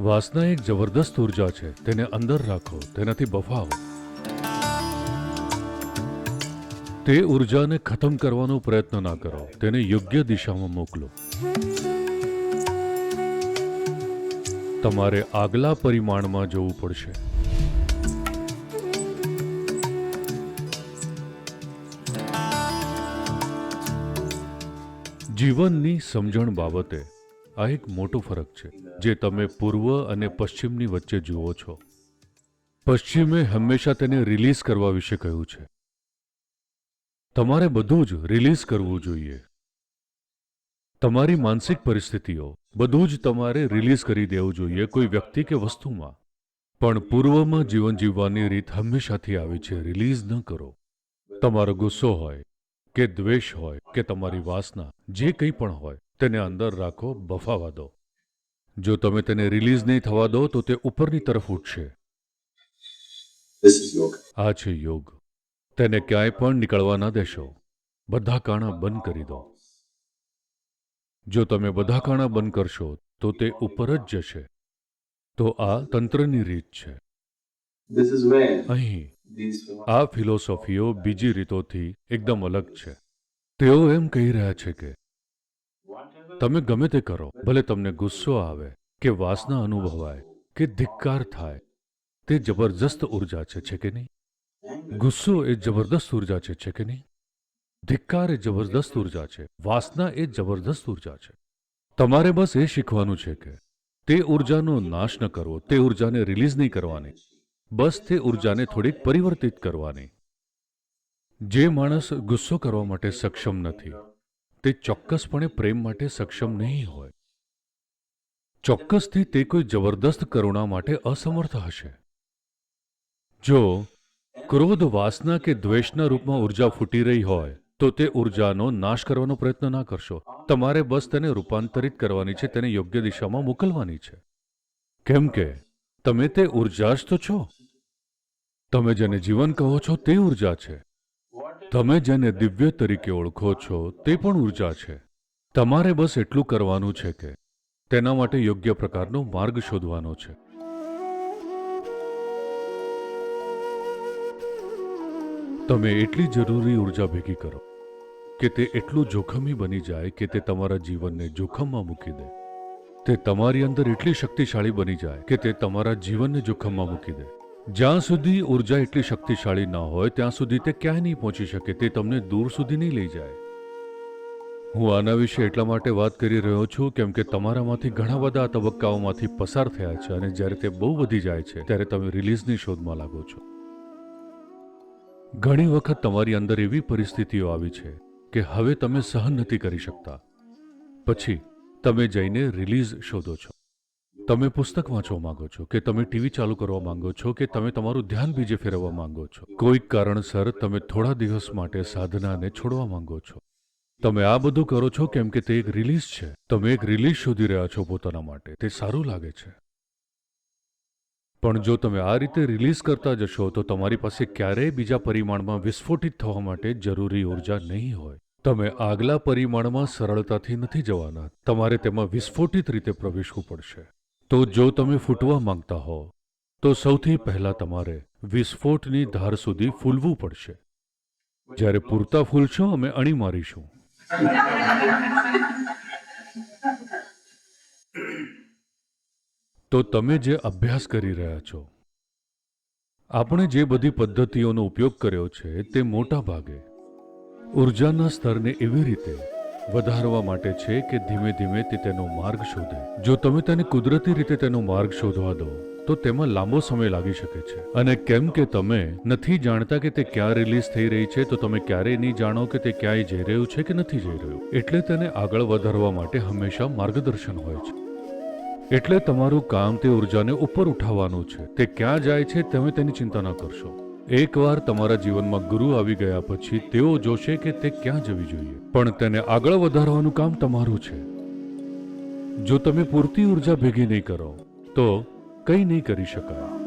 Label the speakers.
Speaker 1: વાસના એક જબરદસ્ત ઊર્જા છે. તેને અંદર રાખો, તેનાથી બફાવો તે ઉર્જાને ખતમ કરવાનો પ્રયત્ન ના કરો. તેને યોગ્ય દિશામાં મોકલો. તમારે આગલા પરિમાણમાં જવું પડશે. જીવનની સમજણ બાબતે આ એક મોટો ફરક છે, જે તમે પૂર્વ અને પશ્ચિમની વચ્ચે જુઓ છો. પશ્ચિમે હંમેશા તેને રિલીઝ કરવા વિશે કહ્યું છે. તમારે બધું જ રિલીઝ કરવું જોઈએ. તમારી માનસિક પરિસ્થિતિઓ બધું જ તમારે રિલીઝ કરી દેવું જોઈએ કોઈ વ્યક્તિ કે વસ્તુમાં. પણ પૂર્વમાં જીવન જીવવાની રીત હંમેશાથી આવી છે રિલીઝ ન કરો. તમારો ગુસ્સો હોય, કે દ્વેષ હોય, કે તમારી વાસના, જે કંઈ પણ હોય તેને અંદર રાખો બફાવા દો. જો તમે તેને રિલીઝ નહીં થવા દો તો તે ઉપરની તરફ ઉઠશે. આ છે યોગ. તેને ક્યાંય પણ નીકળવા ના દેશો. બધા કાણા બંધ કરી દો. જો તમે બધા કાણા બંધ કરશો તો તે ઉપર જ જશે. તો આ તંત્રની રીત છે. અહીં આ ફિલોસોફીઓ બીજી રીતોથી એકદમ અલગ છે. તેઓ એમ કહી રહ્યા છે કે તમે ગમે તે કરો, ભલે તમને ગુસ્સો આવે, કે વાસના અનુભવાય, કે ધિક્કાર થાય, તે જબરજસ્ત ઊર્જા છે છે કે નહીં? ગુસ્સો એ જબરદસ્ત ઊર્જા છે છે કે નહીં? ધિક્કાર એ જબરદસ્ત ઊર્જા છે, વાસના એ જબરદસ્ત ઊર્જા છે. તમારે બસ એ શીખવાનું છે કે, તે ઉર્જાનો નાશ ન કરવો, તે ઉર્જાને રિલીઝ નહીં કરવાની, બસ તે ઉર્જાને થોડીક પરિવર્તિત કરવાની. જે માણસ ગુસ્સો કરવા માટે સક્ષમ નથી તે ચોક્કસપણે પ્રેમ માટે સક્ષમ નહીં હોય. ચોક્કસથી તે કોઈ જબરદસ્ત કરુણા માટે અસમર્થ હશે. જો ક્રોધ વાસના કે દ્વેષના રૂપમાં ઊર્જા ફૂટી રહી હોય, તો તે ઉર્જાનો નાશ કરવાનો પ્રયત્ન ના કરશો. તમારે બસ તેને રૂપાંતરિત કરવાની છે, તેને યોગ્ય દિશામાં મોકલવાની છે. કેમ કે તમે તે ઊર્જા જ તો છો? તમે જેને જીવન કહો છો તે ઊર્જા છે. તમે જેને દિવ્ય તરીકે ઓળખો છો, તે પણ ઊર્જા છે. તમારે બસ એટલું કરવાનું છે કે તેના માટે યોગ્ય પ્રકારનો માર્ગ શોધવાનો છે. તમે એટલી જરૂરી ઊર્જા ભેગી કરો કે તે એટલું જોખમી બની જાય કે તે તમારા જીવનને જોખમમાં મૂકી દે. તે તમારી અંદર એટલી શક્તિશાળી બની જાય કે તે તમારા જીવનને જોખમમાં મૂકી દે. જ્યાં સુધી ઊર્જા એટલી શક્તિશાળી ન હોય, ત્યાં સુધી તે ક્યાંય નહીં પહોંચી શકે. તે તમને દૂર સુધી નહીં લઈ જાય. હું આના વિશે એટલા માટે વાત કરી રહ્યો છું, કેમ કે તમારામાંથી ઘણા બધા તબક્કાઓમાંથી પસાર થયા છે અને જ્યારે તે બહુ વધી જાય છે, ત્યારે તમે રિલીઝની શોધમાં લાગો છો. ઘણી વખત તમારી અંદર એવી પરિસ્થિતિઓ આવી છે કે હવે તમે સહન નથી કરી શકતા. પછી તમે જઈને રિલીઝ શોધો છો. તમે પુસ્તક વાંચવા માંગો છો કે તમે ટીવી ચાલુ કરવા માંગો છો કે તમે તમારું ધ્યાન બીજે ફેરવવા માંગો છો? કોઈક કારણસર તમે થોડા દિવસ માટે સાધનાને છોડવા માંગો છો. તમે આ બધું કરો છો કેમ કે તે એક રિલીઝ છે. તમે એક રિલીઝ શોધી રહ્યા છો પોતાના માટે. તે સારું લાગે છે. પણ જો તમે આ રીતે રિલીઝ કરતા જશો, તો તમારી પાસે ક્યારેય બીજા પરિમાણમાં વિસ્ફોટિત થવા માટે જરૂરી ઊર્જા નહીં હોય. તમે આગલા પરિમાણમાં સરળતાથી નથી જવાના. તમારે તેમાં વિસ્ફોટિત રીતે પ્રવેશવું પડશે. તો જો તમે ફૂટવા માંગતા હો, તો સૌથી પહેલા તમારે વિસ્ફોટની ધાર સુધી ફૂલવું પડશે. જ્યારે પૂરતા ફૂલશો, અમે અણી મારીશું. તો તમે જે અભ્યાસ કરી રહ્યા છો, આપણે જે બધી પદ્ધતિઓનો ઉપયોગ કર્યો છે, તે મોટા ભાગે ઉર્જાના સ્તરને એવી રીતે વધારવા માટે છે કે ધીમે ધીમે તે તેનો માર્ગ શોધે. જો તમે તેને કુદરતી રીતે તેનો માર્ગ શોધવા દો, તો તેમાં લાંબો સમય લાગી શકે છે. અને કેમ કે તમે નથી જાણતા કે તે ક્યાં રિલીઝ થઈ રહી છે, તો તમે ક્યારેય નહીં જાણો કે તે ક્યાંય જઈ રહ્યું છે કે નથી જઈ રહ્યું. એટલે તેને આગળ વધારવા માટે હંમેશા માર્ગદર્શન હોય છે. એટલે તમારું કામ તે ઉર્જાને ઉપર ઉઠાવવાનું છે. તે ક્યાં જાય છે, તમે તેની ચિંતા ન કરશો. એકવાર તમારા જીવનમાં ગુરુ આવી ગયા પછી તેઓ જોશે કે તે ક્યાં જવી જોઈએ. પણ તેને આગળ વધારવાનું કામ તમારું છે. જો તમે પૂરતી ઊર્જા ભેગી નહીં કરો, તો કંઈ નહીં કરી શકાય.